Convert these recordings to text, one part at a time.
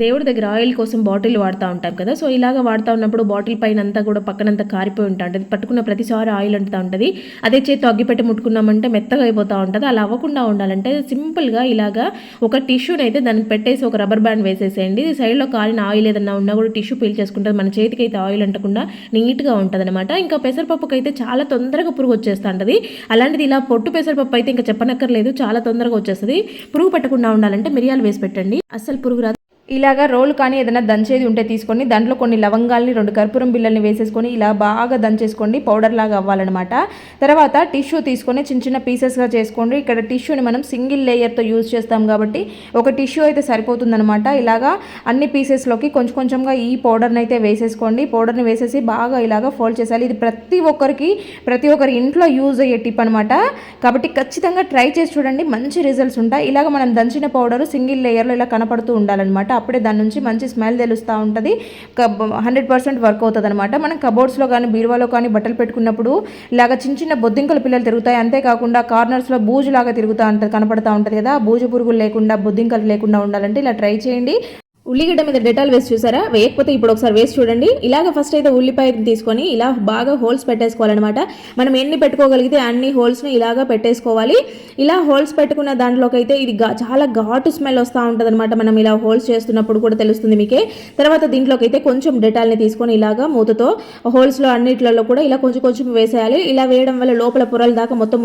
దేవుడి దగ్గర ఆయిల్ కోసం బాటిల్ వాడుతూ ఉంటాం కదా. సో ఇలాగ వాడుతూ ఉన్నప్పుడు బాటిల్ పైన అంతా కూడా పక్కనంతా కారిపోయి ఉంటా ఉంటుంది. పట్టుకున్న ప్రతిసారి ఆయిల్ అంటుతూ ఉంటుంది. అదే చేతి అగ్గిపెట్టి ముట్టుకున్నామంటే మెత్తగా అయిపోతూ ఉంటుంది. అలా అవ్వకుండా ఉండాలంటే సింపుల్గా ఇలాగా ఒక టిష్యూని అయితే దానికి పెట్టేసి ఒక రబ్బర్ బ్యాండ్ వేసేసేయండి. సైడ్లో కాలిన ఆయిల్ ఏదన్నా ఉన్నా కూడా టిష్యూ పీల్ చేసుకుంటుంది. మన చేతికి అయితే ఆయిల్ అంటకుండా నీట్గా ఉంటుంది అనమాట ఇంకా పెసరపప్పుకి అయితే చాలా తొందరగా పురుగు వచ్చేస్తూ ఉంటుంది. అలాంటిది ఇలా పొట్టు పెసరపప్పు అయితే ఇంకా చెప్పనక్కర్లేదు. చాలా తొందరగా వచ్చేస్తుంది. పురుగు పట్టకుండా ఉండాలంటే మిరియాలు వేసి పెట్టండి. అస్సలు పురుగు రాదు. ఇలాగా రోలు కానీ ఏదైనా దంచేది ఉంటే తీసుకొని దాంట్లో కొన్ని లవంగాల్ని రెండు కర్పూరం బిళ్ళల్ని వేసేసుకొని ఇలా బాగా దంచేసుకోండి. పౌడర్ లాగా అవ్వాలన్నమాట. తర్వాత టిష్యూ తీసుకొని చిన్న చిన్న పీసెస్గా చేసుకోండి. ఇక్కడ టిష్యూని మనం సింగిల్ లేయర్తో యూజ్ చేస్తాం కాబట్టి ఒక టిష్యూ అయితే సరిపోతుందనమాట ఇలాగా అన్ని పీసెస్లోకి కొంచెం కొంచెంగా ఈ పౌడర్ని అయితే వేసేసుకోండి. పౌడర్ని వేసేసి బాగా ఇలాగా ఫోల్డ్ చేయాలి ఇది ప్రతి ఒక్కరికి ప్రతి ఒక్కరి ఇంట్లో యూజ్ అయ్యే టిప్ అనమాట కాబట్టి ఖచ్చితంగా ట్రై చేసి చూడండి. మంచి రిజల్ట్స్ ఉంటాయి. ఇలాగ మనం దంచిన పౌడర్ సింగిల్ లేయర్లో ఇలా కనపడుతూ ఉండాలన్నమాట. అప్పుడే దాని నుంచి మంచి స్మెల్ తెలుస్తూ ఉంటుంది. హండ్రెడ్ పర్సెంట్ వర్క్ అవుతుంది అనమాట మనం కబోర్డ్స్లో కానీ బీరువాలో కానీ బట్టలు పెట్టుకున్నప్పుడు ఇలాగ చిన్న చిన్న బొద్దింకల పిల్లలు తిరుగుతాయి. అంతేకాకుండా కార్నర్స్లో బూజులాగా తిరుగుతూ ఉంటుంది కనపడతా ఉంటుంది కదా. బూజు పురుగులు లేకుండా బొద్దింకలు లేకుండా ఉండాలంటే ఇలా ట్రై చేయండి. ఉల్లిగడ్డ మీద డెటాల్ వేసి చూసారా? వేయకపోతే ఇప్పుడు ఒకసారి వేసి చూడండి. ఇలాగ ఫస్ట్ అయితే ఉల్లిపాయ తీసుకొని ఇలా బాగా హోల్స్ పెట్టేసుకోవాలన్నమాట. మనం ఎన్ని పెట్టుకోగలిగితే అన్ని హోల్స్ని ఇలాగా పెట్టేసుకోవాలి. ఇలా హోల్స్ పెట్టుకున్న దాంట్లోకి అయితే ఇది గా- చాలా ఘాటు స్మెల్ వస్తూ ఉంటుందన్నమాట. మనం ఇలా హోల్స్ చేస్తున్నప్పుడు కూడా తెలుస్తుంది మీకే. తర్వాత దీంట్లోకి అయితే కొంచెం డెటాల్ని తీసుకొని ఇలాగా మూతతో హోల్స్లో అన్నిట్లలో కూడా ఇలా కొంచెం కొంచెం వేసేయాలి. ఇలా వేయడం వల్ల లోపల పొరల దాకా మొత్తం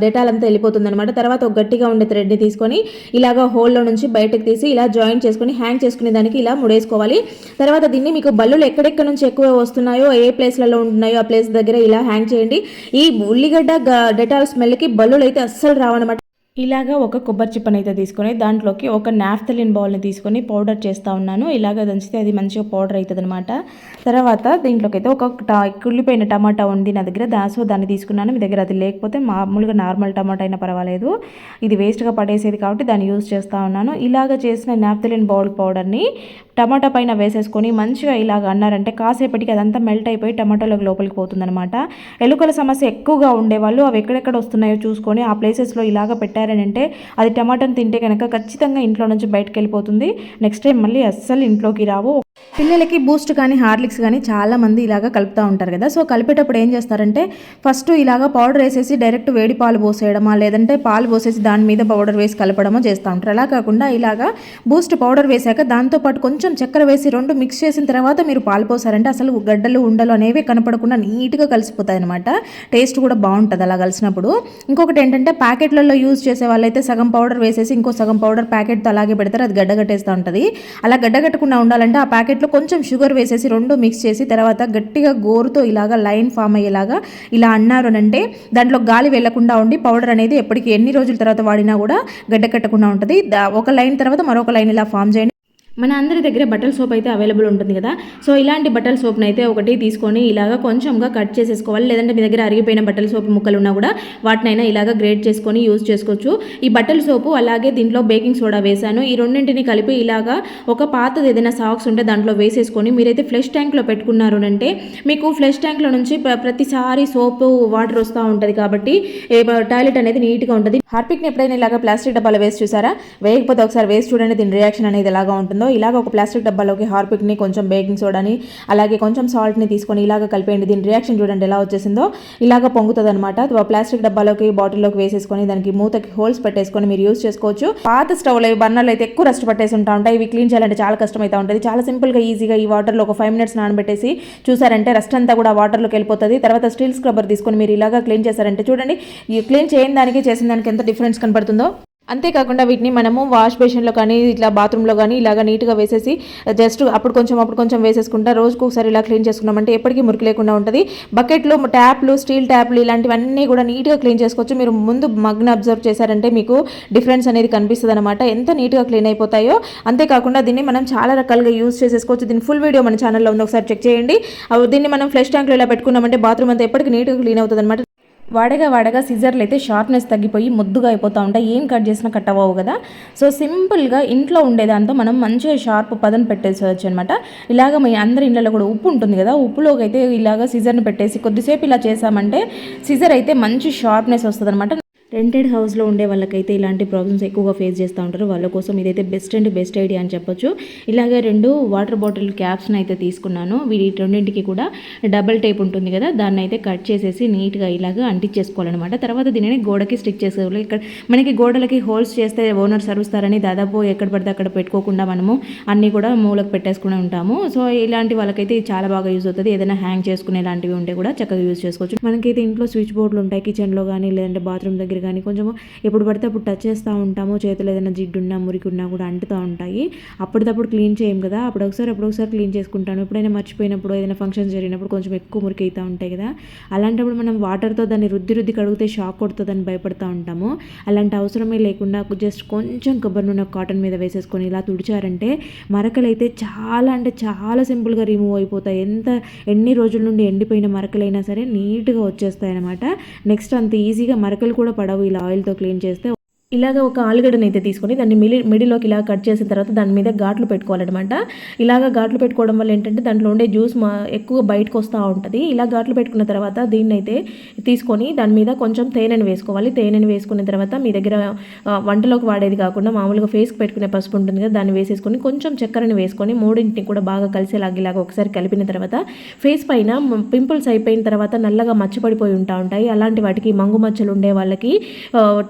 డెటాల్ అంతా వెళ్ళిపోతుంది అనమాట తర్వాత ఒక గట్టిగా ఉండే థ్రెడ్ని తీసుకొని ఇలాగా హోల్లో నుంచి బయటకు తీసి ఇలా జాయిన్ చేసుకొని హ్యాంగ్ చేసుకుని దానికి ఇలా ముడేసుకోవాలి. తర్వాత దీన్ని మీకు బల్లులు ఎక్కడెక్కడ నుంచి ఎక్కువ వస్తున్నాయో ఏ ప్లేస్లలో ఉంటున్నాయో ఆ ప్లేస్ దగ్గర ఇలా హ్యాంగ్ చేయండి. ఈ ఉల్లిగడ్డ డెటాల్ స్మెల్కి బల్లులు అయితే అస్సలు రావన్నమాట. ఇలాగా ఒక కొబ్బరి చిప్పని అయితే తీసుకొని దాంట్లోకి ఒక నాఫ్తలిన్ బౌల్ని తీసుకొని పౌడర్ చేస్తూ ఉన్నాను. ఇలాగ దంచితే అది మంచిగా పౌడర్ అవుతుంది అనమాట తర్వాత దీంట్లోకి అయితే ఒక ట- కుళ్ళిపోయిన టమాటా ఉంది నా దగ్గర. దాసో దాన్ని తీసుకున్నాను. మీ దగ్గర అది లేకపోతే మామూలుగా నార్మల్ టమాటా అయినా పర్వాలేదు. ఇది వేస్ట్గా పడేసేది కాబట్టి దాన్ని యూజ్ చేస్తూ ఉన్నాను. ఇలాగ చేసిన నాఫ్తలిన్ బౌల్ పౌడర్ని టమాటా పైన వేసేసుకొని మంచిగా ఇలాగ అన్నారంటే కాసేపటికి అదంతా మెల్ట్ అయిపోయి టమాటాలోకి లోపలికి పోతుందనమాట ఎలుకల సమస్య ఎక్కువగా ఉండేవాళ్ళు అవి ఎక్కడెక్కడ వస్తున్నాయో చూసుకొని ఆ ప్లేసెస్లో ఇలాగ పెట్టారని అంటే అది టమాటాని తింటే కనుక ఖచ్చితంగా ఇంట్లో నుంచి బయటకు వెళ్ళిపోతుంది. నెక్స్ట్ టైం మళ్ళీ అస్సలు ఇంట్లోకి రావు. పిల్లలకి బూస్ట్ కానీ హార్లిక్స్ కానీ చాలామంది ఇలాగ కలుపుతూ ఉంటారు కదా. సో కలిపేటప్పుడు ఏం చేస్తారంటే ఫస్ట్ ఇలాగ పౌడర్ వేసేసి డైరెక్ట్ వేడి పాలు పోసేయడమా లేదంటే పాలు పోసేసి దాని మీద పౌడర్ వేసి కలపడమో చేస్తూ ఉంటారు. అలా కాకుండా ఇలాగ బూస్ట్ పౌడర్ వేసాక దాంతోపాటు కొంచెం చక్కెర వేసి రెండు మిక్స్ చేసిన తర్వాత మీరు పాలు పోసారంటే అసలు గడ్డలు ఉండలు అనేవి కనపడకుండా నీట్గా కలిసిపోతాయి అనమాట టేస్ట్ కూడా బాగుంటుంది అలా కలిసినప్పుడు. ఇంకొకటి ఏంటంటే ప్యాకెట్లలో యూజ్ చేసే వాళ్ళైతే సగం పౌడర్ వేసేసి ఇంకో సగం పౌడర్ ప్యాకెట్తో అలాగే పెడతారు. అది గడ్డగట్టేస్తూ ఉంటుంది. అలా గడ్డగట్టకుండా ఉండాలంటే ఆ ప్యాకెట్లో కొంచెం షుగర్ వేసేసి రెండు మిక్స్ చేసి తర్వాత గట్టిగా గోరుతో ఇలాగా లైన్ ఫామ్ అయ్యేలాగా ఇలా అన్నారు అంటే దాంట్లో గాలి వెళ్ళకుండా ఉండి పౌడర్ అనేది ఎప్పటికీ ఎన్ని రోజుల తర్వాత వాడినా కూడా గడ్డ కట్టకుండా ఉంటుంది. ఒక లైన్ తర్వాత మరొక లైన్ ఇలా ఫామ్ చేయండి. మన అందరి దగ్గర బట్టల సోప్ అయితే అవైలబుల్ ఉంటుంది కదా. సో ఇలాంటి బట్టల సోప్ని అయితే ఒకటి తీసుకొని ఇలాగ కొంచెంగా కట్ చేసేసుకోవాలి. లేదంటే మీ దగ్గర అరిగిపోయిన బట్టల సోప్ ముక్కలు ఉన్నా కూడా వాటినైనా ఇలాగ గ్రేట్ చేసుకొని యూజ్ చేసుకోవచ్చు. ఈ బట్టల సోపు అలాగే దీంట్లో బేకింగ్ సోడా వేశాను. ఈ రెండింటిని కలిపి ఇలాగా ఒక పాతది ఏదైనా సాక్స్ ఉంటే దాంట్లో వేసేసుకొని మీరైతే ఫ్లెష్ ట్యాంక్లో పెట్టుకున్నారు అంటే మీకు ఫ్లెష్ ట్యాంక్లో నుంచి ప్ర- ప్రతిసారి సోపు వాటర్ వస్తూ ఉంటుంది కాబట్టి టాయిలెట్ అనేది నీట్గా ఉంటుంది. హార్పిక్ని ఎప్పుడైనా ఇలాగ ప్లాస్టిక్ డబ్బాలో వేసి చూసారా? వేయకపోతే ఒకసారి వేసి చూడండి దీని రియాక్షన్ అనేది ఎలాగా ఉంటుంది. ఇలాగ ఒక ప్లాస్టిక్ డబ్బాలోకి హార్పిక్ని కొంచెం బేకింగ్ సోడాని అలాగే కొంచెం సాల్ట్ని తీసుకొని ఇలాగ కలిపేయండి. దీని రియాక్షన్ చూడండి ఎలా వచ్చేసిందో. ఇలాగ పొంగుతుంది అనమాట ప్లాస్టిక్ డబ్బాలోకి బాటిల్లోకి వేసేసుకొని దానికి మూతకి హోల్స్ పెట్టేసుకొని మీరు యూస్ చేసుకోవచ్చు. పాత స్టవ్లు బర్నర్లు అయితే ఎక్కువ రస్ట్ పట్టేసి ఉంటా ఉంటాయి. ఇవి క్లీన్ చేయాలంటే చాలా కష్టం అయితే ఉంటుంది. చాలా సింపుల్గా ఈజీగా ఈ వాటర్లో ఒక ఫైవ్ మినిట్స్ నానబెట్టేసి చూసారంటే రస్ట్ అంతా కూడా వాటర్లోకి వెళ్ళిపోతుంది. తర్వాత స్టీల్ స్క్రబ్బర్ తీసుకొని మీరు ఇలాగా క్లీన్ చేశారంటే చూడండి ఈ క్లీన్ చేయని దానికి చేసిన దానికి ఎంత డిఫరెన్స్ కనపడుతుందో. అంతేకాకుండా వీటిని మనము వాష్ బేషన్లో కానీ ఇట్లా బాత్రూంలో కానీ ఇలాగ నీట్గా వేసేసి జస్ట్ అప్పుడు కొంచెం అప్పుడు కొంచెం వేసేసుకుంటా రోజుకు ఒకసారి ఇలా క్లీన్ చేసుకున్నామంటే ఎప్పటికీ మురికి లేకుండా ఉంటుంది. బకెట్లు ట్యాప్లు స్టీల్ ట్యాప్లు ఇలాంటివన్నీ కూడా నీట్గా క్లీన్ చేసుకోవచ్చు. మీరు ముందు మగ్న అబ్జర్వ్ చేశారంటే మీకు డిఫరెన్స్ అనేది కనిపిస్తుంది అనమాట ఎంత నీట్గా క్లీన్ అయిపోతాయో. అంతేకాకుండా దీన్ని మనం చాలా రకాలుగా యూస్ చేసేసుకోవచ్చు. దీని ఫుల్ వీడియో మన ఛానల్లో ఉంది. ఒకసారి చెక్ చేయండి. దీన్ని మనం ఫ్లెష్ ట్యాంక్లో ఇలా పెట్టుకున్నామంటే బాత్రూమ్ అంతా ఎప్పటికీ నీట్గా క్లీన్ అవుతుంది అనమాట వాడగా వాడగా సిజర్లు అయితే షార్ప్నెస్ తగ్గిపోయి ముద్దుగా అయిపోతూ ఉంటాయి. ఏం కట్ చేసినా కట్ అవ్వవు కదా. సో సింపుల్గా ఇంట్లో ఉండేదాంతో మనం మంచిగా షార్ప్ పదం పెట్టేసేవచ్చు అనమాట ఇలాగ మీ అందరి ఇళ్ళలో కూడా ఉప్పు ఉంటుంది కదా ఉప్పులోకి అయితే ఇలాగ సిజర్ని పెట్టేసి కొద్దిసేపు ఇలా చేసామంటే సిజర్ అయితే మంచి షార్ప్నెస్ వస్తుంది అనమాట రెంటెడ్ హౌస్లో ఉండే వాళ్ళకైతే ఇలాంటి ప్రాబ్లమ్స్ ఎక్కువగా ఫేస్ చేస్తూ ఉంటారు. వాళ్ళ కోసం ఇదైతే బెస్ట్ అండ్ బెస్ట్ ఐడియా అని చెప్పొచ్చు. ఇలాగే రెండు వాటర్ బాటిల్ క్యాప్స్ని అయితే తీసుకున్నాను. వీటి రెండింటికి కూడా డబల్ టేప్ ఉంటుంది కదా దాన్ని అయితే కట్ చేసేసి నీట్గా ఇలాగా అంటించేసుకోవాలన్నమాట. తర్వాత దీనిని గోడకి స్టిక్ చేసేవాళ్ళు ఇక్కడ మనకి గోడలకి హోల్స్ చేస్తే ఓనర్స్ అరుస్తారని దాదాపు ఎక్కడ పడితే అక్కడ పెట్టుకోకుండా మనము అన్నీ కూడా మూలకు పెట్టేసుకుని ఉంటాము. సో ఇలాంటి వాళ్ళకైతే చాలా బాగా యూజ్ అవుతుంది. ఏదైనా హ్యాంగ్ చేసుకునే లాంటివి ఉంటే కూడా చక్కగా యూజ్ చేసుకోవచ్చు. మనకైతే ఇంట్లో స్విచ్ బోర్డులు ఉంటాయి కిచెన్లో కానీ లేదంటే బాత్రూమ్ దగ్గర కానీ కొంచెం ఎప్పుడు పడితే అప్పుడు టచ్ చేస్తూ ఉంటాము. చేతులు ఏదైనా జిడ్డు మురికున్నా మురికి కూడా అంటుతూ ఉంటాయి. అప్పటిదప్పుడు క్లీన్ చేయం కదా. అప్పుడు ఒకసారి అప్పుడు ఒకసారి క్లీన్ చేసుకుంటాను. ఎప్పుడైనా మర్చిపోయినప్పుడు ఏదైనా ఫంక్షన్స్ జరిగినప్పుడు కొంచెం ఎక్కువ మురికి అవుతూ ఉంటాయి కదా. అలాంటప్పుడు మనం వాటర్తో దాన్ని రుద్ది రుద్ది కడిగితే షాక్ కొడుతుందని భయపడుతూ ఉంటాము. అలాంటి అవసరమే లేకుండా జస్ట్ కొంచెం కొబ్బరి నూనె కాటన్ మీద వేసేసుకొని ఇలా తుడిచారంటే మరకలు అయితే చాలా అంటే చాలా సింపుల్గా రిమూవ్ అయిపోతాయి. ఎంత ఎన్ని రోజుల నుండి ఎండిపోయిన మరకలైనా సరే నీట్గా వచ్చేస్తాయి అనమాట నెక్స్ట్ అంత ఈజీగా మరకలు కూడా పడవు. ఇలా ఆయిల్తో క్లీన్ చేస్తే ఇలాగ ఒక ఆలుగడ్డని అయితే తీసుకొని దాన్ని మిడి మిడిలోకి ఇలా కట్ చేసిన తర్వాత దాని మీద ఘాట్లు పెట్టుకోవాలన్నమాట. ఇలాగ ఘాట్లు పెట్టుకోవడం వల్ల ఏంటంటే దాంట్లో ఉండే జ్యూస్ మా ఎక్కువ బయటకు వస్తూ ఉంటుంది. ఇలా ఘాట్లు పెట్టుకున్న తర్వాత దీన్ని అయితే తీసుకొని దాని మీద కొంచెం తేనెను వేసుకోవాలి. తేనెను వేసుకున్న తర్వాత మీ దగ్గర వంటలోకి వాడేది కాకుండా మామూలుగా ఫేస్కి పెట్టుకునే పసుపు ఉంటుంది కదా దాన్ని వేసేసుకొని కొంచెం చక్కెరని వేసుకొని మూడింటిని కూడా బాగా కలిసేలాగా ఇలాగ ఒకసారి కలిపిన తర్వాత ఫేస్ పైన పింపుల్స్ అయిపోయిన తర్వాత నల్లగా మచ్చపడిపోయి ఉంటా ఉంటాయి. అలాంటి వాటికి మంగు మచ్చలు ఉండే వాళ్ళకి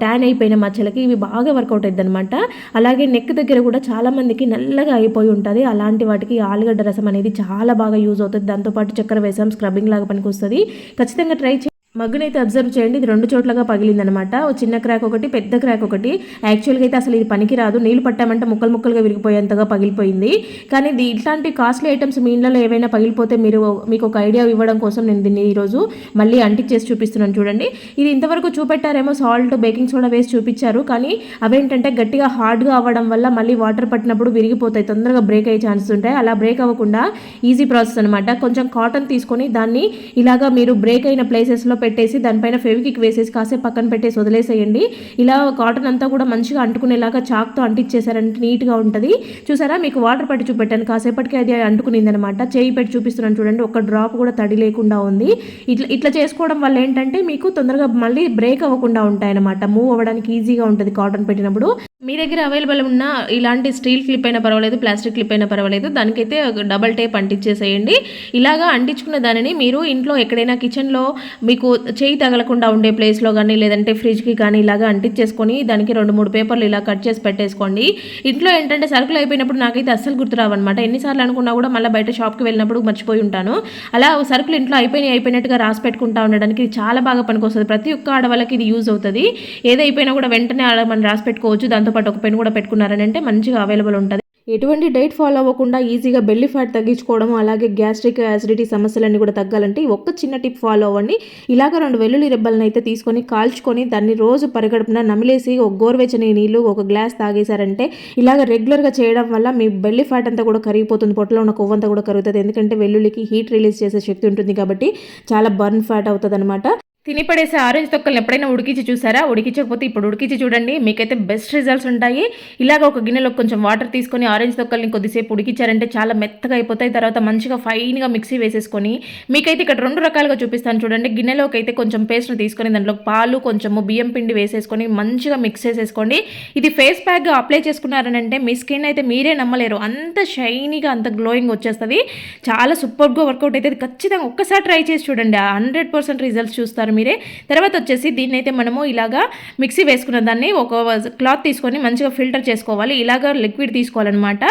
ట్యాన్ అయిపోయిన మచ్చలకి ఇవి బాగా వర్కౌట్ అవుతుంది అనమాట అలాగే నెక్ దగ్గర కూడా చాలా మందికి నల్లగా అయిపోయి ఉంటుంది. అలాంటి వాటికి ఆలుగడ్డ రసం అనేది చాలా బాగా యూజ్ అవుతుంది. దాంతోపాటు చక్కెర వేసాం స్క్రబ్బింగ్ లాగా పనికి వస్తుంది ఖచ్చితంగా ట్రై మగ్గునైతే అబ్జర్వ్ చేయండి. ఇది రెండు చోట్లగా పగిలిందనమాట. ఓ చిన్న క్రాక్ ఒకటి పెద్ద క్రాక్ ఒకటి. యాక్చువల్గా అయితే అసలు ఇది పనికిరాదు నీళ్ళు పట్టామంటే ముక్కలు ముక్కలుగా విరిగిపోయేంతగా పగిలిపోయింది. కానీ ఇది ఇట్లాంటి కాస్ట్లీ ఐటమ్స్ మీ ఇంట్లో ఏవైనా పగిలిపోతే మీరు మీకు ఒక ఐడియా ఇవ్వడం కోసం నేను దీన్ని ఈరోజు మళ్ళీ అంటించేసి చూపిస్తున్నాను చూడండి. ఇది ఇంతవరకు చూపెట్టారేమో సాల్ట్ బేకింగ్ సోడా వేసి చూపించారు. కానీ అవేంటంటే గట్టిగా హార్డ్గా అవ్వడం వల్ల మళ్ళీ వాటర్ పట్టినప్పుడు విరిగిపోతాయి. తొందరగా బ్రేక్ అయ్యే ఛాన్సెస్ ఉంటాయి. అలా బ్రేక్ అవ్వకుండా ఈజీ ప్రాసెస్ అనమాట. కొంచెం కాటన్ తీసుకొని దాన్ని ఇలాగా మీరు బ్రేక్ అయిన ప్లేసెస్లో పెట్టేసి దానిపైన ఫెవికిక్ వేసేసి కాసేపు పక్కన పెట్టేసి వదిలేసేయండి. ఇలా కాటన్ అంతా కూడా మంచిగా అంటుకునేలాగా చాక్తో అంటించేసారంటే నీట్గా ఉంటుంది. చూసారా? మీకు వాటర్ పట్టి చూపెట్టాను. కాసేపటికి అది అంటుకునింది అనమాట చేయి పెట్టి చూపిస్తున్నాను చూడండి. ఒక డ్రాప్ కూడా తడి లేకుండా ఉంది. ఇట్లా ఇట్లా చేసుకోవడం వల్ల ఏంటంటే మీకు తొందరగా మళ్ళీ బ్రేక్ అవ్వకుండా ఉంటాయన్నమాట. మూవ్ అవ్వడానికి ఈజీగా ఉంటుంది కాటన్ పెట్టినప్పుడు. మీ దగ్గర అవైలబుల్ ఉన్న ఇలాంటి స్టీల్ క్లిప్ అయినా పర్వాలేదు ప్లాస్టిక్ క్లిప్ అయినా పర్వాలేదు దానికైతే డబల్ టేప్ అంటించేసేయండి. ఇలాగా అంటించుకున్న దానిని మీరు ఇంట్లో ఎక్కడైనా కిచెన్లో మీకు చేయి తగలకుండా ఉండే ప్లేస్లో కానీ లేదంటే ఫ్రిడ్జ్కి కానీ ఇలాగా అంటించేసుకొని దానికి రెండు మూడు పేపర్లు ఇలా కట్ చేసి పెట్టేసుకోండి. ఇంట్లో ఏంటంటే సరుకులు అయిపోయినప్పుడు నాకైతే అస్సలు గుర్తురావన్నమాట ఎన్నిసార్లు అనుకున్నా కూడా మళ్ళీ బయట షాప్కి వెళ్ళినప్పుడు మర్చిపోయి ఉంటాను. అలా సరుకులు ఇంట్లో అయిపోయినాయి అయిపోయినట్టుగా రాసి పెట్టుకుంటా ఉండడానికి ఇది చాలా బాగా పనికొస్తుంది. ప్రతి ఒక్క ఆడవాళ్ళకి ఇది యూజ్ అవుతుంది. ఏదైపోయినా కూడా వెంటనే ఆడ మనం రాసి పెట్టుకోవచ్చు. దాంతో దాంతోపాటు ఒక పెన్ కూడా పెట్టుకున్నారని అంటే మంచిగా అవైలబుల్ ఉంటుంది. ఎటువంటి డైట్ ఫాలో అవ్వకుండా ఈజీగా బెల్లి ఫ్యాట్ తగ్గించుకోవడం అలాగే గ్యాస్ట్రిక్ యాసిడిటీ సమస్యలన్నీ కూడా తగ్గాలంటే ఒక్క చిన్న టిప్ ఫాలో అవ్వండి. ఇలాగ రెండు వెల్లుల్లి రెబ్బలను అయితే తీసుకొని కాల్చుకొని దాన్ని రోజు పరిగడుపున నమిలేసి ఒక గోరువెచ్చని నీళ్ళు ఒక గ్లాస్ తాగేశారంటే ఇలాగ రెగ్యులర్గా చేయడం వల్ల మీ బెల్లి ఫ్యాట్ అంతా కూడా కరిగిపోతుంది పొట్టలో ఉన్న కొవ్వంతా కూడా కరుగుతుంది. ఎందుకంటే వెల్లుల్లికి హీట్ రిలీజ్ చేసే శక్తి ఉంటుంది కాబట్టి చాలా బర్న్ ఫ్యాట్ అవుతుంది తిని పడేసే ఆరెంజ్ తొక్కలు ఎప్పుడైనా ఉడికించి చూసారా? ఉడికించకపోతే ఇప్పుడు ఉడికించి చూడండి. మీకైతే బెస్ట్ రిజల్ట్స్ ఉంటాయి. ఇలాగ ఒక గిన్నెలో కొంచెం వాటర్ తీసుకొని ఆరెంజ్ తొక్కల్ని కొద్దిసేపు ఉడికించారంటే చాలా మెత్తగా అయిపోతాయి. తర్వాత మంచిగా ఫైన్గా మిక్సీ వేసేసుకొని మీకైతే ఇక్కడ రెండు రకాలుగా చూపిస్తాను చూడండి. గిన్నెలోకి అయితే కొంచెం పేస్ట్ని తీసుకొని దాంట్లో పాలు కొంచెము బియ్యం పిండి వేసేసుకొని మంచిగా మిక్స్ చేసేసుకోండి. ఇది ఫేస్ ప్యాక్గా అప్లై చేసుకున్నారనంటే మీ స్కిన్ అయితే మీరే నమ్మలేరు. అంత షైనీగా అంత గ్లోయింగ్ వచ్చేస్తుంది. చాలా సూపర్గా వర్కౌట్ అయితే ఖచ్చితంగా ఒక్కసారి ట్రై చేసి చూడండి. హండ్రెడ్ పర్సెంట్ రిజల్ట్స్ చూస్తారు మీరే. తర్వాత వచ్చేసి దీన్ని అయితే మనము ఇలాగా మిక్సీ వేసుకున్న దాన్ని ఒక క్లాత్ తీసుకొని మంచిగా ఫిల్టర్ చేసుకోవాలి. ఇలాగా లిక్విడ్ తీసుకోవాలన్నమాట.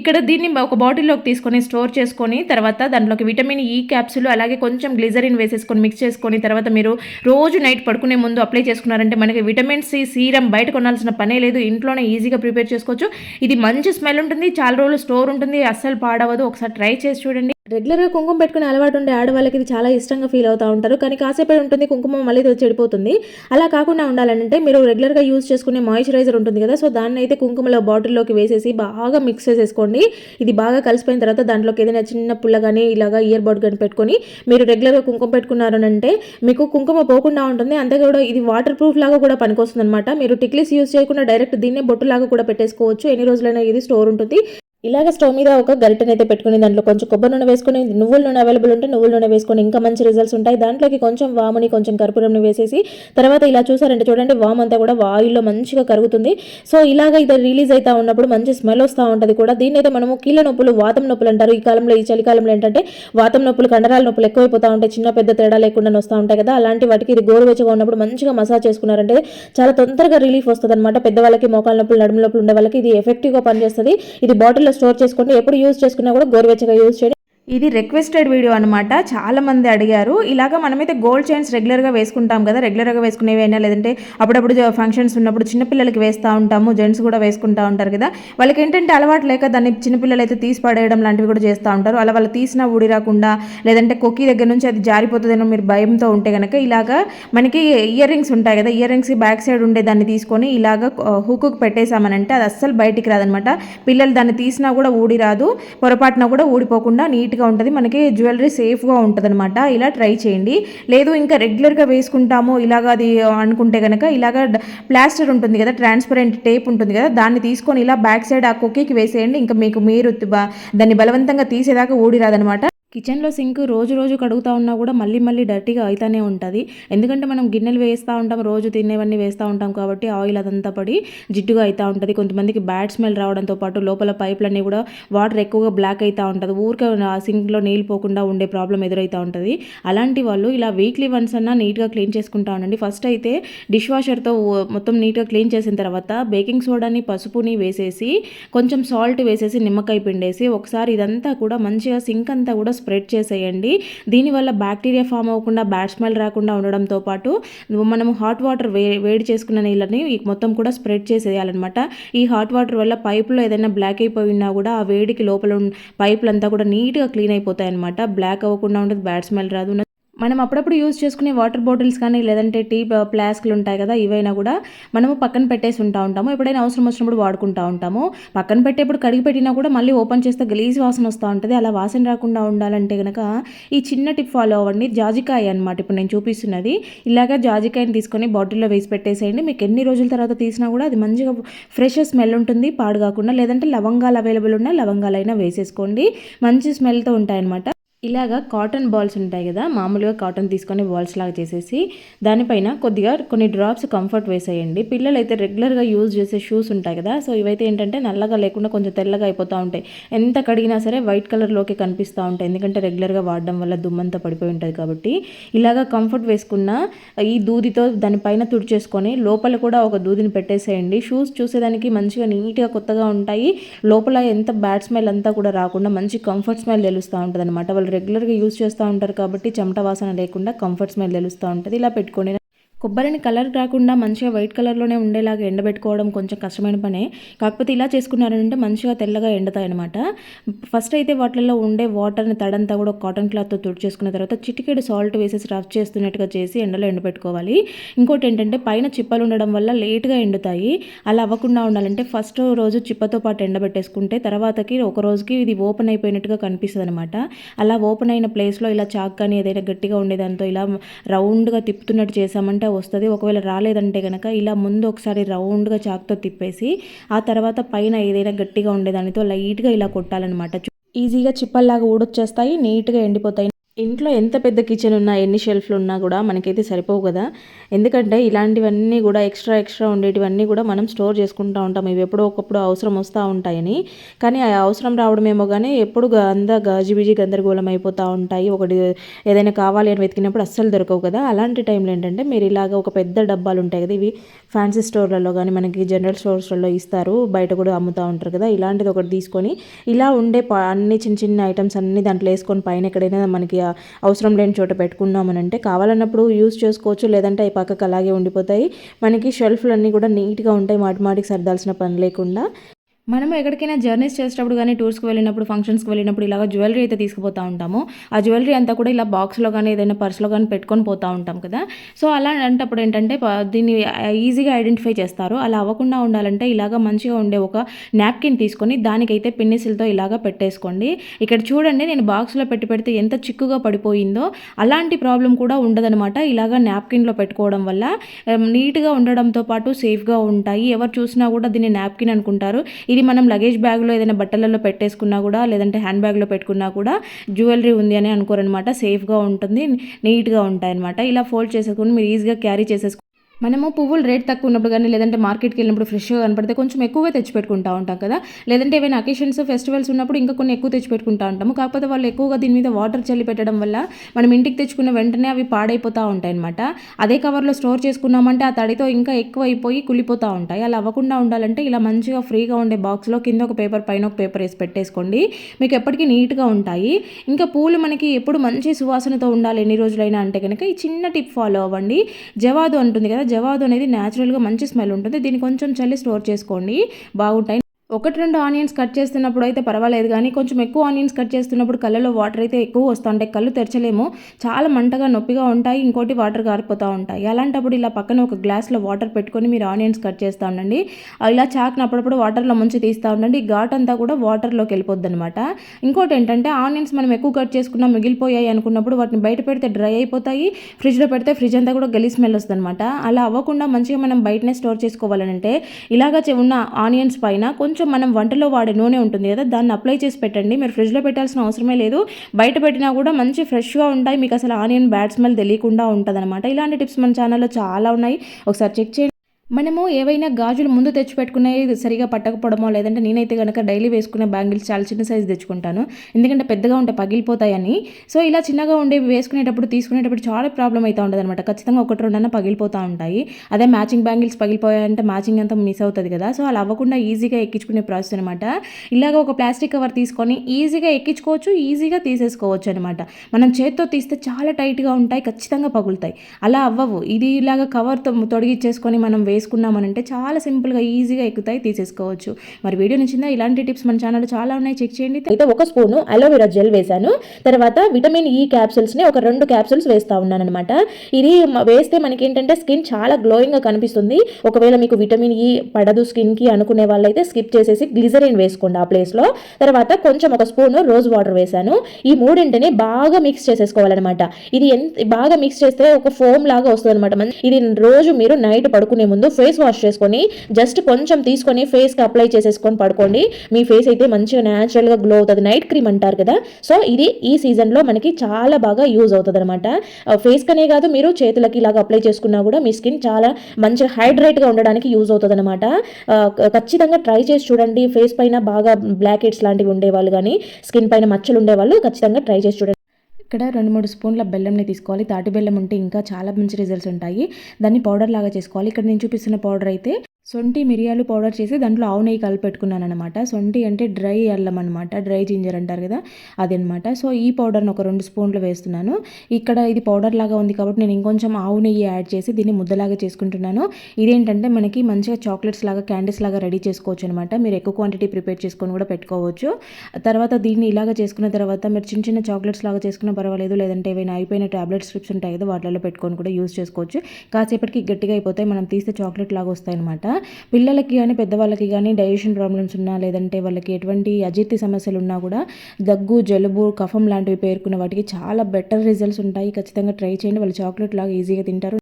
ఇక్కడ దీన్ని ఒక బాటిల్లోకి తీసుకొని స్టోర్ చేసుకొని తర్వాత దాంట్లోకి విటమిన్ ఈ క్యాప్సులు అలాగే కొంచెం గ్లిజరిన్ వేసేసుకొని మిక్స్ చేసుకొని తర్వాత మీరు రోజు నైట్ పడుకునే ముందు అప్లై చేసుకున్నారంటే మనకి విటమిన్ సి సీరం బయట కొనాల్సిన పనే లేదు. ఇంట్లోనే ఈజీగా ప్రిపేర్ చేసుకోవచ్చు. ఇది మంచి స్మెల్ ఉంటుంది. చాలా రోజులు స్టోర్ ఉంటుంది. అస్సలు పాడవదు. ఒకసారి ట్రై చేసి చూడండి. రెగ్యులర్గా కుంకుమ పెట్టుకునే అలవాటు ఉండే ఆడవాళ్ళకి ఇది చాలా ఇష్టంగా ఫీల్ అవుతూ ఉంటారు. కానీ కాసేపే ఉంటుంది కుంకుమ మళ్ళీ చెడిపోతుంది. అలా కాకుండా ఉండాలంటే మీరు రెగ్యులర్గా యూజ్ చేసుకునే మాయిశ్చరైజర్ ఉంటుంది కదా సో దాన్ని అయితే కుంకుమలో బాటిల్లోకి వేసేసి బాగా మిక్స్ చేసేసుకోండి. ఇది బాగా కలిసిపోయిన తర్వాత దాంట్లోకి ఏదైనా చిన్న పుల్ల కానీ ఇలాగా ఇయర్ బడ్ కానీ పెట్టుకొని మీరు రెగ్యులర్గా కుంకుమ పెట్టుకున్నారనంటే మీకు కుంకుమ పోకుండా ఉంటుంది. అంతే కూడా ఇది వాటర్ ప్రూఫ్ లాగా కూడా పనికొస్తుంది అనమాట మీరు టిక్లీస్ యూజ్ చేయకుండా డైరెక్ట్ దీన్నే బొట్టులాగా కూడా పెట్టేసుకోవచ్చు. ఎన్ని రోజులైనా ఇది స్టోర్ ఉంటుంది. ఇలాగ స్టవ్ మీద ఒక గరిటెని అయితే పెట్టుకుని దాంట్లో కొంచెం కొబ్బరి నూనె వేసుకుని నువ్వుల నూనె అవైలబుల్ ఉంటే నువ్వుల నూనె వేసుకొని ఇంకా మంచి రిజల్ట్స్ ఉంటాయి. దాంట్లోకి కొంచెం వాముని కొంచెం కర్పూరంని వేసేసి తర్వాత ఇలా చూసారంటే చూడండి వామ్ అంతా కూడా వాయుల్లో మంచిగా కరుగుతుంది. సో ఇలాగ ఇది రిలీజ్ అవుతా ఉన్నప్పుడు మంచి స్మెల్ వస్తూ ఉంటుంది కూడా. దీన్ని అయితే మనము కీళ్ళ నొప్పులు వాతం నొప్పులు అంటారు. ఈ కాలంలో ఈ చలికాలంలో ఏంటంటే వాతం నొప్పులు కండరాల నొప్పులు ఎక్కువైపోతూ ఉంటాయి. చిన్న పెద్ద తేడా లేకుండా వస్తూ ఉంటాయి కదా. అలాంటి వాటికి ఇది గోరువెచ్చగా ఉన్నప్పుడు మంచిగా మసాజ్ చేసుకున్నారంటే చాలా తొందరగా రిలీఫ్ వస్తుంది అనమాట పెద్దవాళ్ళకి మోకాల నొప్పులు నడుము నొప్పులు ఉండే వాళ్ళకి ఇది ఎఫెక్టివ్గా పనిచేస్తుంది. ఇది బాటిల్లో స్టోర్ చేసుకోండి ఎప్పుడు యూజ్ చేసుకున్నా కూడా గోరువెచ్చగా యూజ్ చేయండి ఇది రిక్వెస్టెడ్ వీడియో అనమాట చాలా మంది అడిగారు. ఇలాగ మనమైతే గోల్డ్ చైన్స్ రెగ్యులర్గా వేసుకుంటాం కదా రెగ్యులర్గా వేసుకునేవి అయినా లేదంటే అప్పుడప్పుడు ఫంక్షన్స్ ఉన్నప్పుడు చిన్నపిల్లలకి వేస్తూ ఉంటాము జెంట్స్ కూడా వేసుకుంటూ ఉంటారు కదా. వాళ్ళకి ఏంటంటే అలవాటు లేక దాన్ని చిన్నపిల్లలు అయితే తీసి పడేయడం లాంటివి కూడా చేస్తూ ఉంటారు. అలా వాళ్ళు తీసిన ఊడి రాకుండా లేదంటే కొక్కి దగ్గర నుంచి అది జారిపోతుందేమో మీరు భయంతో ఉంటే కనుక ఇలాగా మనకి ఇయర్ రింగ్స్ ఉంటాయి కదా ఇయర్ రింగ్స్ బ్యాక్ సైడ్ ఉండే దాన్ని తీసుకొని ఇలాగ హుక్కు పెట్టేశామనంటే అది అస్సలు బయటికి రాదనమాట పిల్లలు దాన్ని తీసినా కూడా ఊడి రాదు పొరపాటున కూడా ఊడిపోకుండా నీట్ నీట్గా ఉంటుంది. మనకి జ్యువెలరీ సేఫ్గా ఉంటుంది అనమాట ఇలా ట్రై చేయండి. లేదు ఇంకా రెగ్యులర్గా వేసుకుంటాము. ఇలాగ అది అనుకుంటే కనుక ఇలాగ ప్లాస్టర్ ఉంటుంది కదా ట్రాన్స్పరెంట్ టేప్ ఉంటుంది కదా దాన్ని తీసుకొని ఇలా బ్యాక్ సైడ్ ఆ కుక్కీకి వేసేయండి. ఇంకా మీకు మీరు దాన్ని బలవంతంగా తీసేదాకా ఊడిరాదనమాట కిచెన్లో సింక్ రోజు రోజు కడుగుతూ ఉన్నా కూడా మళ్ళీ మళ్ళీ డర్టీగా అవుతానే ఉంటుంది. ఎందుకంటే మనం గిన్నెలు వేస్తూ ఉంటాం రోజు తినేవన్నీ వేస్తూ ఉంటాం కాబట్టి ఆయిల్ అదంతా పడి జిడ్డుగా అవుతూ ఉంటుంది. కొంతమందికి బ్యాడ్ స్మెల్ రావడంతో పాటు లోపల పైపులన్నీ కూడా వాటర్ ఎక్కువగా బ్లాక్ అవుతూ ఉంటుంది. ఊరికే ఆ సింక్లో నీళ్ళు పోకుండా ఉండే ప్రాబ్లం ఎదురవుతూ ఉంటుంది. అలాంటి వాళ్ళు ఇలా వీక్లీ వన్స్ అన్నా నీట్గా క్లీన్ చేసుకుంటా ఉండండి. ఫస్ట్ అయితే డిష్ వాషర్తో మొత్తం నీట్గా క్లీన్ చేసిన తర్వాత బేకింగ్ సోడాని పసుపుని వేసేసి కొంచెం సాల్ట్ వేసేసి నిమ్మకాయ పిండేసి ఒకసారి ఇదంతా కూడా మంచిగా సింక్ అంతా కూడా స్ప్రెడ్ చేసేయండి. దీనివల్ల బ్యాక్టీరియా ఫామ్ అవ్వకుండా బ్యాడ్ స్మెల్ రాకుండా ఉండడంతో పాటు మనం హాట్ వాటర్ వే వేడి చేసుకున్న నీళ్ళని మొత్తం కూడా స్ప్రెడ్ చేసేయాలన్నమాట. ఈ హాట్ వాటర్ వల్ల పైపులో ఏదైనా బ్లాక్ అయిపోయి ఉన్నా కూడా ఆ వేడికి లోపల పైపులంతా కూడా నీట్గా క్లీన్ అయిపోతాయి అనమాట బ్లాక్ అవ్వకుండా ఉండదు బ్యాడ్ స్మెల్ రాదు. మనం అప్పుడప్పుడు యూజ్ చేసుకునే వాటర్ బాటిల్స్ కానీ లేదంటే టీ ప్లాస్క్లు ఉంటాయి కదా ఇవైనా కూడా మనము పక్కన పెట్టేసి ఉంటా ఉంటాము. ఎప్పుడైనా అవసరం వచ్చినప్పుడు వాడుకుంటా ఉంటాము. పక్కన పెట్టేప్పుడు కడిగి పెట్టినా కూడా మళ్ళీ ఓపెన్ చేస్తే గలీజ్ వాసన వస్తూ ఉంటుంది. అలా వాసన రాకుండా ఉండాలంటే కనుక ఈ చిన్న టిప్ ఫాలో అవ్వండి. జాజికాయ అనమాట ఇప్పుడు నేను చూపిస్తున్నది. ఇలాగ జాజికాయని తీసుకొని బాటిల్లో వేసి పెట్టేసేయండి. మీకు ఎన్ని రోజుల తర్వాత తీసినా కూడా అది మంచిగా ఫ్రెష్ స్మెల్ ఉంటుంది పాడు కాకుండా. లేదంటే లవంగాలు అవైలబుల్ ఉన్న లవంగాలైనా వేసేసుకోండి. మంచి స్మెల్తో ఉంటాయన్నమాట. ఇలాగా కాటన్ బాల్స్ ఉంటాయి కదా మామూలుగా కాటన్ తీసుకొని బాల్స్ లాగా చేసేసి దానిపైన కొద్దిగా కొన్ని డ్రాప్స్ కంఫర్ట్ వేసేయండి. పిల్లలు అయితే రెగ్యులర్గా యూజ్ చేసే షూస్ ఉంటాయి కదా సో ఇవైతే ఏంటంటే నల్లగా లేకుండా కొంచెం తెల్లగా అయిపోతూ ఉంటాయి. ఎంత కడిగినా సరే వైట్ కలర్లోకి కనిపిస్తూ ఉంటాయి. ఎందుకంటే రెగ్యులర్గా వాడడం వల్ల దుమ్మంతా పడిపోయి ఉంటుంది కాబట్టి. ఇలాగా కంఫర్ట్ వేసుకున్న ఈ దూదితో దానిపైన తుడిచేసుకొని లోపల కూడా ఒక దూదిని పెట్టేసేయండి. షూస్ చూసేదానికి మంచిగా నీట్గా కొత్తగా ఉంటాయి. లోపల ఎంత బ్యాడ్ స్మెల్ అంతా కూడా రాకుండా మంచి కంఫర్ట్ స్మెల్ తెలుస్తూ ఉంటుంది అనమాట వాళ్ళు రెగ్యులర్గా యూస్ చేస్తూ ఉంటారు కాబట్టి చెమట వాసన లేకుండా కంఫర్ట్ స్మెల్ తెలుస్తూ ఉంటుంది. ఇలా పెట్టుకోండి కొబ్బరిని కలర్ రాకుండా మంచిగా వైట్ కలర్లోనే ఉండేలాగా ఎండబెట్టుకోవడం కొంచెం కష్టమైన పనే. కాకపోతే ఇలా చేసుకున్నారంటే మంచిగా తెల్లగా ఎండుతాయి అనమాట ఫస్ట్ అయితే వాటిల్లో ఉండే వాటర్ని తడంతా కూడా కాటన్ క్లాత్తో తుడిచేసుకున్న తర్వాత చిటికెడు సాల్ట్ వేసేసి రఫ్ చేస్తున్నట్టుగా చేసి ఎండలో ఎండబెట్టుకోవాలి. ఇంకోటి ఏంటంటే పైన చిప్పలు ఉండడం వల్ల లేట్గా ఎండుతాయి. అలా అవ్వకుండా ఉండాలంటే ఫస్ట్ రోజు చిప్పతో పాటు ఎండబెట్టేసుకుంటే తర్వాతకి ఒక రోజుకి ఇది ఓపెన్ అయిపోయినట్టుగా కనిపిస్తుంది అనమాట అలా ఓపెన్ అయిన ప్లేస్లో ఇలా చాక్ కానీ ఏదైనా గట్టిగా ఉండేదాంతో ఇలా రౌండ్గా తిప్పుతున్నట్టు చేసామంటే వస్తుంది. ఒకవేళ రాలేదంటే కనుక ఇలా ముందు ఒకసారి రౌండ్గా చాక్తో తిప్పేసి ఆ తర్వాత పైన ఏదైనా గట్టిగా ఉండేదానితో లైట్గా ఇలా కొట్టాలన్నమాట. ఈజీగా చిప్పల్లాగా ఊడొచ్చేస్తాయి నీట్గా ఎండిపోతాయి. ఇంట్లో ఎంత పెద్ద కిచెన్ ఉన్నా ఎన్ని షెల్ఫ్లు ఉన్నా కూడా మనకైతే సరిపోవు కదా. ఎందుకంటే ఇలాంటివన్నీ కూడా ఎక్స్ట్రా ఎక్స్ట్రా ఉండేటివన్నీ కూడా మనం స్టోర్ చేసుకుంటూ ఉంటాం. ఇవి ఎప్పుడో ఒకప్పుడు అవసరం వస్తూ ఉంటాయని. కానీ ఆ అవసరం రావడమేమో కానీ ఎప్పుడు గంద అంతా గందరగోళం అయిపోతూ ఉంటాయి. ఒకటి ఏదైనా కావాలి అని వెతికినప్పుడు అస్సలు దొరకవు కదా. అలాంటి టైంలో ఏంటంటే మీరు ఇలాగ ఒక పెద్ద డబ్బాలు ఉంటాయి కదా ఇవి ఫ్యాన్సీ స్టోర్లలో కానీ మనకి జనరల్ స్టోర్స్లలో ఇస్తారు. బయట కూడా అమ్ముతూ ఉంటారు కదా. ఇలాంటిది ఒకటి తీసుకొని ఇలా ఉండే ప- అన్ని చిన్న చిన్న ఐటమ్స్ అన్ని దాంట్లో వేసుకొని పైన ఎక్కడైనా మనకి అవసరం లేని చోట పెట్టుకున్నామనంటే కావాలన్నప్పుడు యూజ్ చేసుకోవచ్చు లేదంటే అవి పక్కకు అలాగే ఉండిపోతాయి. మనకి షెల్ఫ్లు అన్నీ కూడా నీట్గా ఉంటాయి. మాటి మాటికి సర్దాల్సిన పని లేకుండా మనము ఎక్కడికైనా జర్నీస్ చేసేటప్పుడు కానీ టూర్స్కి వెళ్ళినప్పుడు ఫంక్షన్స్కి వెళ్ళినప్పుడు ఇలాగ జ్యువెలరీ అయితే తీసుకుపోతూ ఉంటాము. ఆ జ్యువెలరీ అంతా కూడా ఇలా బాక్స్లో కానీ ఏదైనా పర్స్లో కానీ పెట్టుకొని పోతూ ఉంటాం కదా. సో అలా అంటప్పుడు ఏంటంటే దీన్ని ఈజీగా ఐడెంటిఫై చేస్తారు. అలా అవ్వకుండా ఉండాలంటే ఇలాగ మంచిగా ఉండే ఒక నాప్కిన్ తీసుకొని దానికైతే పిన్నిసిల్తో ఇలాగ పెట్టేసుకోండి. ఇక్కడ చూడండి నేను బాక్స్లో పెట్టి పెడితే ఎంత చిక్కుగా పడిపోయిందో. అలాంటి ప్రాబ్లం కూడా ఉండదనమాట ఇలాగ నాప్కిన్లో పెట్టుకోవడం వల్ల నీట్గా ఉండడంతో పాటు సేఫ్గా ఉంటాయి. ఎవరు చూసినా కూడా దీన్ని నాప్కిన్ అనుకుంటారు. ఇది మనం లగేజ్ బ్యాగ్లో ఏదైనా బట్టలలో పెట్టేసుకున్నా కూడా లేదంటే హ్యాండ్ బ్యాగ్లో పెట్టుకున్నా కూడా జ్యువెలరీ ఉంది అని అనుకోరనమాట సేఫ్గా ఉంటుంది నీట్గా ఉంటాయి అనమాట ఇలా ఫోల్డ్ చేసేసుకుని మీరు ఈజీగా క్యారీ చేసేసుకుని మనము పువ్వులు రేట్ తక్కువ ఉన్నప్పుడు కానీ లేదంటే మార్కెట్కి వెళ్ళినప్పుడు ఫ్రెష్గా కనపడితే కొంచెం ఎక్కువగా తెచ్చిపెట్టుకుంటా ఉంటాం కదా. లేదంటే ఏమైనా అకేషన్స్ ఫెస్టివల్స్ ఉన్నప్పుడు ఇంకా కొన్ని ఎక్కువ తెచ్చిపెట్టుకుంటా ఉంటాము. కాకపోతే వాళ్ళు ఎక్కువగా దీని మీద వాటర్ చల్లి పెట్టడం వల్ల మనం ఇంటికి తెచ్చుకున్న వెంటనే అవి పాడైపోతూ ఉంటాయి అనమాట అదే కవర్లో స్టోర్ చేసుకున్నామంటే ఆ తడితో ఇంకా ఎక్కువ అయిపోయి ఉంటాయి. అలా అవ్వకుండా ఉండాలంటే ఇలా మంచిగా ఫ్రీగా ఉండే బాక్స్లో కింద ఒక పేపర్ పైన ఒక పేపర్ వేసి పెట్టేసుకోండి. మీకు ఎప్పటికీ నీట్గా ఉంటాయి. ఇంకా పూలు మనకి ఎప్పుడు మంచి సువాసనతో ఉండాలి ఎన్ని రోజులైనా అంటే కనుక ఈ చిన్న టిప్ ఫాలో అవ్వండి. జవాదు అంటుంది కదా జవాదు అనేది న్యాచురల్గా మంచి స్మెల్ ఉంటుంది. దీన్ని కొంచెం చల్లి స్టోర్ చేసుకోండి. బాగుంటాయి. ఒకటి రెండు ఆనియన్స్ కట్ చేస్తున్నప్పుడు అయితే పర్వాలేదు కానీ కొంచెం ఎక్కువ ఆనియన్స్ కట్ చేస్తున్నప్పుడు కళ్ళలో వాటర్ అయితే ఎక్కువ వస్తూ ఉంటాయి కళ్ళు తెరచలేము. చాలా మంటగా నొప్పిగా ఉంటాయి ఇంకోటి వాటర్ కారిపోతూ ఉంటాయి. అలాంటప్పుడు ఇలా పక్కన ఒక గ్లాస్లో వాటర్ పెట్టుకొని మీరు ఆనియన్స్ కట్ చేస్తూ ఉండండి. ఇలా చాక్ని అప్పుడప్పుడు వాటర్లో ముంచి తీస్తూ ఉండండి. ఈ ఘాట్ అంతా కూడా వాటర్లోకి వెళ్ళిపోద్ది అనమాట ఇంకోటి ఏంటంటే ఆనియన్స్ మనం ఎక్కువ కట్ చేసుకున్నా మిగిలిపోయాయి అనుకున్నప్పుడు వాటిని బయట పెడితే డ్రై అయిపోతాయి. ఫ్రిడ్జ్లో పెడితే ఫ్రిడ్జ్ అంతా కూడా గలీ స్మెల్ వస్తుంది అనమాట అలా అవ్వకుండా మంచిగా మనం బయటనే స్టోర్ చేసుకోవాలంటే ఇలాగ ఉన్న ఆనియన్స్ పైన కొంచెం మనం వంటలో వాడే నూనె ఉంటుంది కదా దాన్ని అప్లై చేసి పెట్టండి. మీరు ఫ్రిడ్జ్లో పెట్టాల్సిన అవసరమే లేదు. బయట పెట్టినా కూడా మంచి ఫ్రెష్గా ఉంటాయి. మీకు అసలు ఆనియన్ బ్యాడ్ స్మెల్ తెలియకుండా ఉంటుంది ఇలాంటి టిప్స్ మన ఛానల్లో చాలా ఉన్నాయి. ఒకసారి చెక్ చేయండి. మనము ఏవైనా గాజులు ముందు తెచ్చిపెట్టుకునేవి సరిగా పట్టకపోవడమో లేదంటే నేనైతే కనుక డైలీ వేసుకునే బ్యాంగిల్స్ చాలా చిన్న సైజు తెచ్చుకుంటాను. ఎందుకంటే పెద్దగా ఉంటే పగిలిపోతాయని. సో ఇలా చిన్నగా ఉండేవి వేసుకునేటప్పుడు తీసుకునేటప్పుడు చాలా ప్రాబ్లం అవుతూ ఉంటుంది అనమాట ఖచ్చితంగా ఒకటి రెండన్నా పగిలిపోతూ ఉంటాయి. అదే మ్యాచింగ్ బ్యాంగిల్స్ పగిలిపోయాయంటే మ్యాచింగ్ అంతా మిస్ అవుతుంది కదా. సో అలా అవ్వకుండా ఈజీగా ఎక్కించుకునే ప్రాసెస్ అనమాట ఇలాగ ఒక ప్లాస్టిక్ కవర్ తీసుకొని ఈజీగా ఎక్కించుకోవచ్చు ఈజీగా తీసేసుకోవచ్చు అనమాట మనం చేత్తో తీస్తే చాలా టైట్గా ఉంటాయి ఖచ్చితంగా పగులుతాయి. అలా అవ్వవు. ఇది ఇలాగ కవర్తో తొడిగిచ్చేసుకొని మనం వేసుకున్నామనంటే చాలా సింపుల్గా ఈజీగా ఎక్కుతాయి తీసేసుకోవచ్చు. మరి వీడియో నచ్చిందా? ఇలాంటి టిప్స్ మన ఛానల్ చాలా ఉన్నాయి. చెక్ చేయండి. అయితే ఒక స్పూను అలోవెరా జెల్ వేశాను. తర్వాత విటమిన్ e ఈ క్యాప్సూల్స్ని ఒక రెండు క్యాప్సూల్స్ వేస్తూ ఉన్నాను అనమాట ఇది వేస్తే మనకి ఏంటంటే స్కిన్ చాలా గ్లోయింగ్గా కనిపిస్తుంది. ఒకవేళ మీకు విటమిన్ ఈ పడదు స్కిన్కి అనుకునే వాళ్ళైతే స్కిప్ చేసేసి గ్లిజరిన్ వేసుకోండి ఆ ప్లేస్లో తర్వాత కొంచెం ఒక స్పూను రోజ్ వాటర్ వేశాను. ఈ మూడింటిని బాగా మిక్స్ చేసేసుకోవాలన్నమాట. ఇది ఎంత బాగా మిక్స్ చేస్తే ఒక ఫోమ్ లాగా వస్తుంది అనమాట ఇది రోజు మీరు నైట్ పడుకునే ముందు ఫేస్ వాష్ చేసుకొని జస్ట్ కొంచెం తీసుకొని ఫేస్కి అప్లై చేసేసుకొని పడుకోండి. మీ ఫేస్ అయితే మంచిగా న్యాచురల్గా గ్లో అవుతుంది. నైట్ క్రీమ్ అంటారు కదా. సో ఇది ఈ సీజన్లో మనకి చాలా బాగా యూజ్ అవుతుంది అనమాట ఫేస్కనే కాదు మీరు చేతులకి ఇలాగ అప్లై చేసుకున్నా కూడా మీ స్కిన్ చాలా మంచిగా హైడ్రేట్గా ఉండడానికి యూజ్ అవుతుంది అనమాట ఖచ్చితంగా ట్రై చేసి చూడండి. ఫేస్ పైన బాగా బ్లాక్ హెడ్స్ లాంటివి ఉండేవాళ్ళు కానీ స్కిన్ పైన మచ్చలు ఉండేవాళ్ళు ఖచ్చితంగా ట్రై చేసి చూడండి. ఇక్కడ రెండు మూడు స్పూన్ల బెల్లంని తీసుకోవాలి. తాటి బెల్లం ఉంటే ఇంకా చాలా మంచి రిజల్ట్స్ ఉంటాయి. దాన్ని పౌడర్ లాగా చేసుకోవాలి. ఇక్కడ నేను చూపిస్తున్న పౌడర్ అయితే సొంటి మిరియాలు పౌడర్ చేసి దాంట్లో ఆవు నెయ్యి కలిపెట్టుకున్నాను అనమాట సొంటి అంటే డ్రై అల్లం అనమాట డ్రై జింజర్ అంటారు కదా అదనమాట సో ఈ పౌడర్ని ఒక రెండు స్పూన్లు వేస్తున్నాను. ఇక్కడ ఇది పౌడర్ లాగా ఉంది కాబట్టి నేను ఇంకొంచెం ఆవు నెయ్యి యాడ్ చేసి దీన్ని ముద్దలాగా చేసుకుంటున్నాను. ఇదేంటంటే మనకి మంచిగా చాక్లెట్స్ లాగా క్యాండీస్ లాగా రెడీ చేసుకోవచ్చు అనమాట మీరు ఎక్కువ క్వాంటిటీ ప్రిపేర్ చేసుకొని కూడా పెట్టుకోవచ్చు. తర్వాత దీన్ని ఇలాగ చేసుకున్న తర్వాత మీరు చిన్న చిన్న చాక్లెట్స్ లాగా చేసుకున్నా పర్వాలేదు లేదంటే ఏవైనా అయిపోయిన టాబ్లెట్ స్ట్రిప్స్ ఉంటాయి కదా వాటిలో పెట్టుకొని కూడా యూస్ చేసుకోవచ్చు. కాసేపటికి గట్టిగా అయిపోతాయి. మనం తీస్తే చాక్లెట్ లాగా వస్తాయి అనమాట పిల్లలకి కానీ పెద్దవాళ్ళకి కానీ డైజెషన్ ప్రాబ్లమ్స్ ఉన్నా లేదంటే వాళ్ళకి ఎటువంటి అజీర్తి సమస్యలు ఉన్నా కూడా దగ్గు జలుబు కఫం లాంటివి పేర్కొన్న వాటికి చాలా బెటర్ రిజల్ట్స్ ఉంటాయి. ఖచ్చితంగా ట్రై చేయండి. వాళ్ళు చాక్లెట్ లాగా ఈజీగా తింటారు.